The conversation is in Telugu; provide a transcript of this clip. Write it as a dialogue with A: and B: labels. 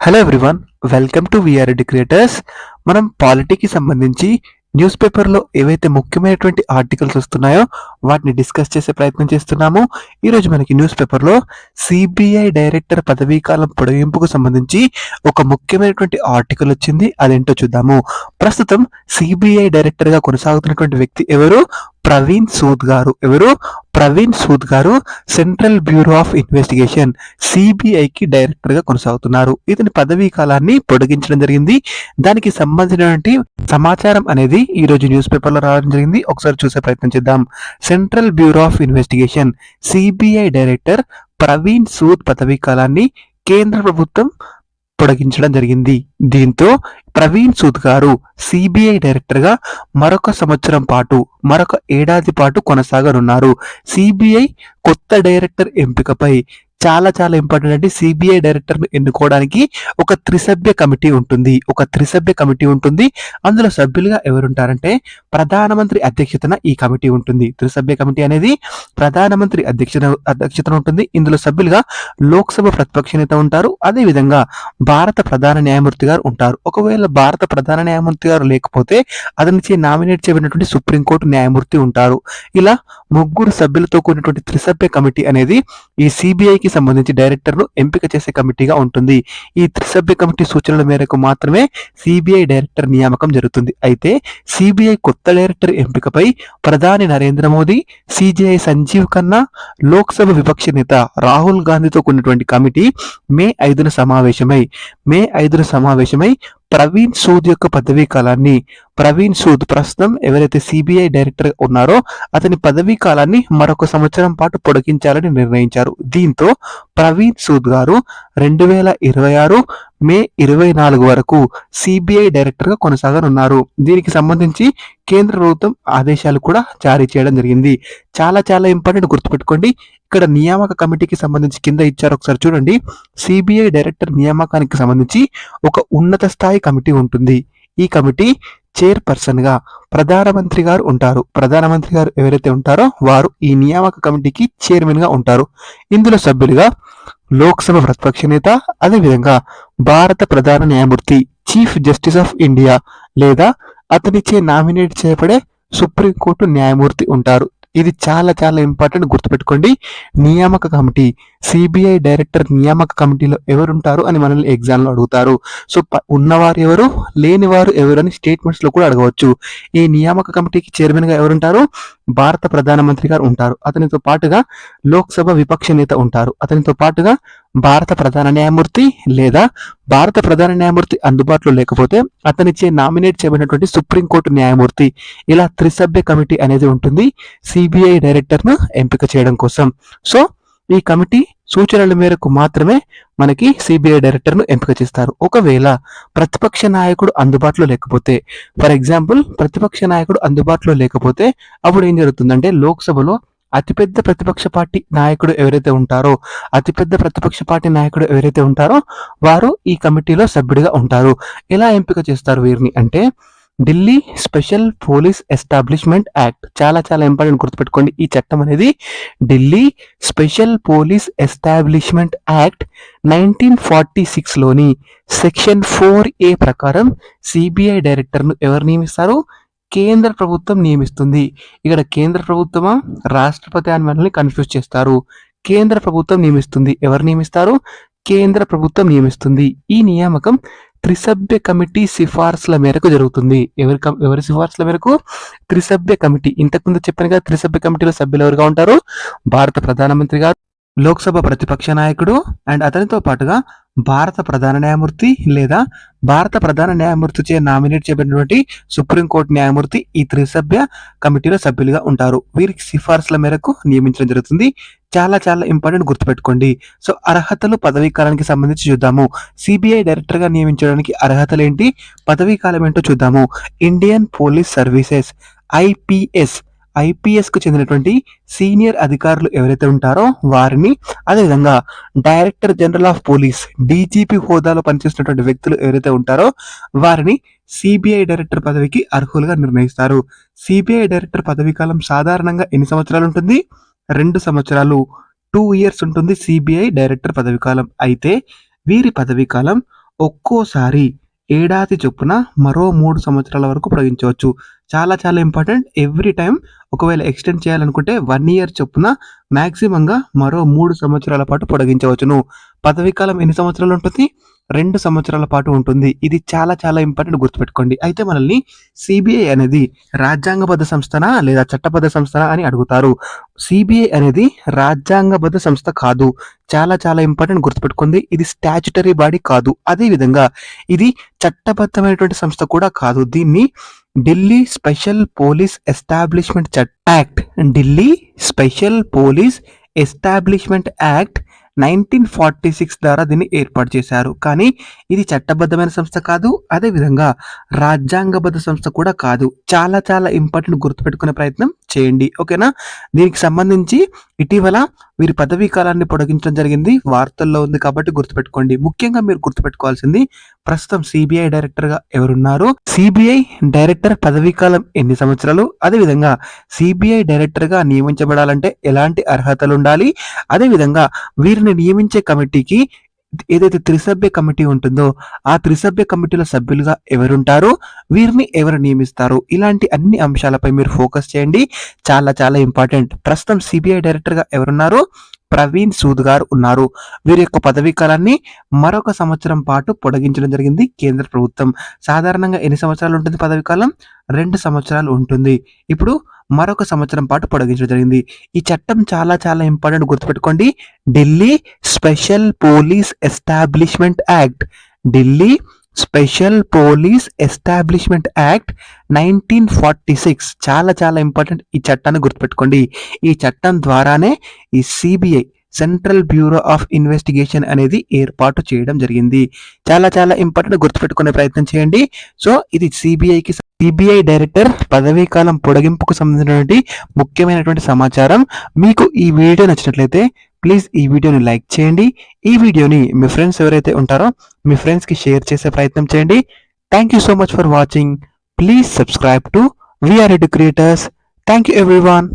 A: హలో ఎవ్రీవన్ వెల్కమ్ టు విఆర్డి క్రియేటర్స్ మనం పాలిటీకి సంబంధించి న్యూస్ పేపర్లో ఏవైతే ముఖ్యమైనటువంటి ఆర్టికల్స్ వస్తున్నాయో వాటిని డిస్కస్ చేసే ప్రయత్నం చేస్తున్నాము. ఈరోజు మనకి న్యూస్ పేపర్లో సిబిఐ డైరెక్టర్ పదవీ కాలం పొడిగింపుకు సంబంధించి ఒక ముఖ్యమైనటువంటి ఆర్టికల్ వచ్చింది. అదేంటో చూద్దాము. ప్రస్తుతం సిబిఐ డైరెక్టర్గా కొనసాగుతున్నటువంటి వ్యక్తి ఎవరు? ప్రవీణ్ సూద్ గారు. ఎవరు? ప్రవీణ్ సూద్ గారు సెంట్రల్ బ్యూరో ఆఫ్ ఇన్వెస్టిగేషన్ సిబిఐకి డైరెక్టర్గా కొనసాగుతున్నారు. ఇతని పదవీ కాలాన్ని పొడిగించడం జరిగింది. దానికి సంబంధించినటువంటి సమాచారం అనేది ఈ రోజు న్యూస్ పేపర్లో రావడం జరిగింది. ఒకసారి చూసే ప్రయత్నం చేద్దాం. Central bureau of investigation CBI director Praveen Sood పదవీ కాలాన్ని కేంద్ర ప్రభుత్వం పొడిగించడం జరిగింది. దీంతో ప్రవీణ్ సూద్ గారు సిబిఐ డైరెక్టర్గా మరొక సంవత్సరం పాటు మరొక ఏడాది పాటు కొనసాగనున్నారు. సిబిఐ కొత్త డైరెక్టర్ ఎంపికపై చాలా చాలా ఇంపార్టెంట్ అంటే సిబిఐ డైరెక్టర్ను ఎన్నుకోవడానికి ఒక త్రిసభ్య కమిటీ ఉంటుంది. ఒక త్రిసభ్య కమిటీ ఉంటుంది. అందులో సభ్యులుగా ఎవరుంటారంటే ప్రధానమంత్రి అధ్యక్షతన ఈ కమిటీ ఉంటుంది. త్రిసభ్య కమిటీ అనేది ప్రధానమంత్రి అధ్యక్షత అధ్యక్షతన ఉంటుంది. ఇందులో సభ్యులుగా లోక్సభ ప్రతిపక్ష నేత ఉంటారు. అదే విధంగా భారత ప్రధాన న్యాయమూర్తి గారు ఉంటారు. ఒకవేళ భారత ప్రధాన న్యాయమూర్తి గారు లేకపోతే అతనిచే నామినేట్ చేయబడినటువంటి సుప్రీంకోర్టు న్యాయమూర్తి ఉంటారు. ఇలా ముగ్గురు సభ్యులతో కూడినటువంటి త్రిసభ్య కమిటీ అనేది ఈ సిబిఐకి సంబంధించి డైరెక్టర్ను ఎంపిక చేసే కమిటీగా ఉంటుంది. ఈ త్రిసభ్య కమిటీ సూచనల మేరకు మాత్రమే సిబిఐ డైరెక్టర్ నియామకం జరుగుతుంది. అయితే సిబిఐ కొత్త డైరెక్టర్ ఎంపికపై ప్రధాని నరేంద్ర మోదీ సిజిఐ సంజీవ్ ఖన్నా లోక్సభ విపక్ష నేత రాహుల్ గాంధీతో కూడినటువంటి కమిటీ మే ఐదున సమావేశమై మే ఐదున సమావేశమై ప్రవీణ్ సూద్ యొక్క పదవీ కాలాన్ని ప్రవీణ్ సూద్ ప్రస్తుతం ఎవరైతే సిబిఐ డైరెక్టర్ ఉన్నారో అతని పదవీ కాలాన్ని మరొక సంవత్సరం పాటు పొడిగించాలని నిర్ణయించారు. దీంతో ప్రవీణ్ సూద్ గారు రెండు వేల ఇరవై ఆరు మే ఇరవై నాలుగు వరకు సిబిఐ డైరెక్టర్గా కొనసాగనున్నారు. దీనికి సంబంధించి కేంద్ర ప్రభుత్వం ఆదేశాలు కూడా జారీ చేయడం జరిగింది. చాలా చాలా ఇంపార్టెంట్ గుర్తుపెట్టుకోండి. ఇక్కడ నియామక కమిటీకి సంబంధించి కింద ఇచ్చారు. ఒకసారి చూడండి. సిబిఐ డైరెక్టర్ నియామకానికి సంబంధించి ఒక ఉన్నత స్థాయి కమిటీ ఉంటుంది. ఈ కమిటీ చైర్పర్సన్గా ప్రధానమంత్రి గారు ఉంటారు. ప్రధానమంత్రి గారు ఎవరైతే ఉంటారో వారు ఈ నియామక కమిటీకి చైర్మన్గా ఉంటారు. ఇందులో సభ్యులుగా లోక్సభ ప్రతిపక్ష నేత అదేవిధంగా భారత ప్రధాన న్యాయమూర్తి చీఫ్ జస్టిస్ ఆఫ్ ఇండియా లేదా అతనిచే నామినేట్ చేయబడే సుప్రీంకోర్టు న్యాయమూర్తి ఉంటారు. ఇది చాలా చాలా ఇంపార్టెంట్ గుర్తుపెట్టుకోండి. నియామక కమిటీ సిబిఐ డైరెక్టర్ నియామక కమిటీలో ఎవరుంటారు అని మనల్ని ఎగ్జామ్లో అడుగుతారు. సో ఉన్నవారు ఎవరు లేనివారు ఎవరు అని స్టేట్మెంట్స్లో కూడా అడగవచ్చు. ఈ నియామక కమిటీకి చైర్మన్గా ఎవరుంటారు? భారత ప్రధానమంత్రి గారు ఉంటారు. అతనితో పాటుగా లోక్సభ విపక్ష నేత ఉంటారు. అతనితో పాటుగా భారత ప్రధాన న్యాయమూర్తి లేదా భారత ప్రధాన న్యాయమూర్తి అందుబాటులో లేకపోతే అతనిచే నామినేట్ చేయబడినటువంటి సుప్రీంకోర్టు న్యాయమూర్తి ఇలా త్రిసభ్య కమిటీ అనేది ఉంటుంది సిబిఐ డైరెక్టర్ను ఎంపిక చేయడం కోసం. సో ఈ కమిటీ సూచనల మేరకు మాత్రమే మనకి సిబిఐ డైరెక్టర్ను ఎంపిక చేస్తారు. ఒకవేళ ప్రతిపక్ష నాయకుడు అందుబాటులో లేకపోతే ఫర్ ఎగ్జాంపుల్ ప్రతిపక్ష నాయకుడు అందుబాటులో లేకపోతే అప్పుడు ఏం జరుగుతుందంటే లోక్సభలో అతిపెద్ద ప్రతిపక్ష పార్టీ నాయకుడు ఎవరైతే ఉంటారో అతిపెద్ద ప్రతిపక్ష పార్టీ నాయకుడు ఎవరైతే ఉంటారో వారు ఈ కమిటీలో సభ్యుడిగా ఉంటారు. ఎలా ఎంపిక చేస్తారు వీరిని అంటే Delhi special police establishment act. చాలా చాలా ఇంపార్టెంట్ గుర్తుపెట్టుకోండి. ఈ చట్టం అనేది Delhi special police establishment act nineteen forty సిక్స్లోని section four A ప్రకారం సిబిఐ డైరెక్టర్ను ఎవరు నియమిస్తారు? కేంద్ర ప్రభుత్వం నియమిస్తుంది. ఇక్కడ కేంద్ర ప్రభుత్వమా? రాష్ట్రపతి అని మనల్ని కన్ఫ్యూజ్ చేస్తారు. కేంద్ర ప్రభుత్వం నియమిస్తుంది. ఎవరు నియమిస్తారు? కేంద్ర ప్రభుత్వం నియమిస్తుంది. ఈ నియామకం త్రిసభ్య కమిటీ సిఫార్సుల మేరకు జరుగుతుంది. ఎవరి కం- ఎవరి సిఫార్సుల మేరకు? త్రిసభ్య కమిటీ. ఇంతకుముందు చెప్పాను కదా త్రిసభ్య కమిటీలో సభ్యులు ఎవరుగా ఉంటారు? భారత ప్రధానమంత్రి గారు లోక్సభ ప్రతిపక్ష నాయకుడు అండ్ అతనితో పాటుగా భారత ప్రధాన న్యాయమూర్తి లేదా భారత ప్రధాన న్యాయమూర్తిచే నామినేట్ చేయబడినటువంటి సుప్రీంకోర్టు న్యాయమూర్తి ఈ త్రిసభ్య కమిటీలో సభ్యులుగా ఉంటారు. వీరికి సిఫార్సుల మేరకు నియమించడం జరుగుతుంది. చాలా చాలా ఇంపార్టెంట్ గుర్తుపెట్టుకోండి. సో అర్హతలు పదవీ కాలానికి సంబంధించి చూద్దాము. సిబిఐ డైరెక్టర్గా నియమించడానికి అర్హతలు ఏంటి? పదవీ కాలం ఏంటో చూద్దాము. ఇండియన్ పోలీస్ సర్వీసెస్ ఐపీఎస్ ఐపీఎస్కు చెందినటువంటి సీనియర్ అధికారులు ఎవరైతే ఉంటారో వారిని అదేవిధంగా director general of police DGP హోదాలో పనిచేస్తున్నటువంటి వ్యక్తులు ఎవరైతే ఉంటారో వారిని సిబిఐ డైరెక్టర్ పదవికి అర్హులుగా నిర్ణయిస్తారు. సిబిఐ డైరెక్టర్ పదవీ కాలం సాధారణంగా ఎన్ని సంవత్సరాలు ఉంటుంది? రెండు సంవత్సరాలు టూ ఇయర్స్ ఉంటుంది సిబిఐ డైరెక్టర్ పదవీ కాలం. అయితే వీరి పదవీ కాలం ఒక్కోసారి ఏడాది చొప్పున మరో మూడు సంవత్సరాల వరకు పొడిగించవచ్చు చాలా చాలా ఇంపార్టెంట్. ఎవ్రీ టైం ఒకవేళ ఎక్స్టెండ్ చేయాలనుకుంటే వన్ ఇయర్ చొప్పున మ్యాక్సిమంగా మరో మూడు సంవత్సరాల పాటు పొడిగించవచ్చును. పదవీ కాలం ఎన్ని సంవత్సరాలు ఉంటుంది? రెండు సంవత్సరాల పాటు ఉంటుంది. ఇది చాలా చాలా ఇంపార్టెంట్ గుర్తుపెట్టుకోండి. అయితే మనల్ని సిబిఐ అనేది రాజ్యాంగబద్ధ సంస్థనా లేదా చట్టబద్ధ సంస్థనా అని అడుగుతారు. సిబిఐ అనేది రాజ్యాంగబద్ధ సంస్థ కాదు. చాలా చాలా ఇంపార్టెంట్ గుర్తుపెట్టుకుంది ఇది స్టాచ్యుటరీ బాడీ కాదు. అదే విధంగా ఇది చట్టబద్ధమైనటువంటి సంస్థ కూడా కాదు. దీన్ని ఢిల్లీ స్పెషల్ పోలీస్ ఎస్టాబ్లిష్మెంట్ చట్ act Delhi special police establishment act nineteen forty six ద్వారా దీన్ని ఏర్పాటు చేశారు. కానీ ఇది చట్టబద్ధమైన సంస్థ కాదు అదేవిధంగా రాజ్యాంగబద్ధ సంస్థ కూడా కాదు. చాలా చాలా ఇంపార్టెంట్ గుర్తుపెట్టుకునే ప్రయత్నం చేయండి. ఓకేనా? దీనికి సంబంధించి ఇటీవల వీరి పదవీ కాలాన్ని పొడిగించడం జరిగింది. వార్తల్లో ఉంది కాబట్టి గుర్తుపెట్టుకోండి. ముఖ్యంగా మీరు గుర్తుపెట్టుకోవాల్సింది ప్రస్తుతం సిబిఐ డైరెక్టర్గా ఎవరున్నారు? సిబిఐ డైరెక్టర్ పదవీ కాలం ఎన్ని సంవత్సరాలు? అదేవిధంగా సిబిఐ డైరెక్టర్గా నియమించబడాలంటే ఎలాంటి అర్హతలు ఉండాలి అదేవిధంగా వీరిని నియమించే కమిటీకి ఏదైతే త్రిసభ్య కమిటీ ఉంటుందో ఆ త్రిసభ్య కమిటీల సభ్యులుగా ఎవరుంటారు వీరిని ఎవరు నియమిస్తారు? ఇలాంటి అన్ని అంశాలపై మీరు ఫోకస్ చేయండి. చాలా చాలా ఇంపార్టెంట్. ప్రస్తుతం సిబిఐ డైరెక్టర్గా ఎవరున్నారు ప్రవీణ్ సూద్ గారు ఉన్నారు. వీరి యొక్క పదవీ కాలాన్ని మరొక సంవత్సరం పాటు పొడిగించడం జరిగింది కేంద్ర ప్రభుత్వం. సాధారణంగా ఎన్ని సంవత్సరాలు ఉంటుంది పదవీ కాలం? రెండు సంవత్సరాలు ఉంటుంది. ఇప్పుడు మరొక సంవత్సరం పాటు పొడిగించడం జరిగింది. ఈ చట్టం చాలా చాలా ఇంపార్టెంట్ గుర్తుపెట్టుకోండి. Delhi special police establishment act. Delhi special police establishment act nineteen forty six. చాలా చాలా ఇంపార్టెంట్ ఈ చట్టాన్ని గుర్తుపెట్టుకోండి. ఈ చట్టం ద్వారానే ఈ CBI central bureau of investigation అనేది ఏర్పాటు చేయడం జరిగింది. చాలా చాలా ఇంపార్టెంట్ గుర్తుపెట్టుకునే ప్రయత్నం చేయండి. సో ఇది సిబిఐకి సిబిఐ డైరెక్టర్ పదవీ కాలం పొడిగింపుకు సంబంధించినటువంటి ముఖ్యమైనటువంటి సమాచారం. మీకు ఈ వీడియో నచ్చినట్లయితే ప్లీజ్ ఈ వీడియోని లైక్ చేయండి. ఈ వీడియోని మీ ఫ్రెండ్స్ ఎవరైతే ఉంటారో మీ ఫ్రెండ్స్కి షేర్ చేసే ప్రయత్నం చేయండి. Thank you so much for watching please subscribe to VR Educreators thank you everyone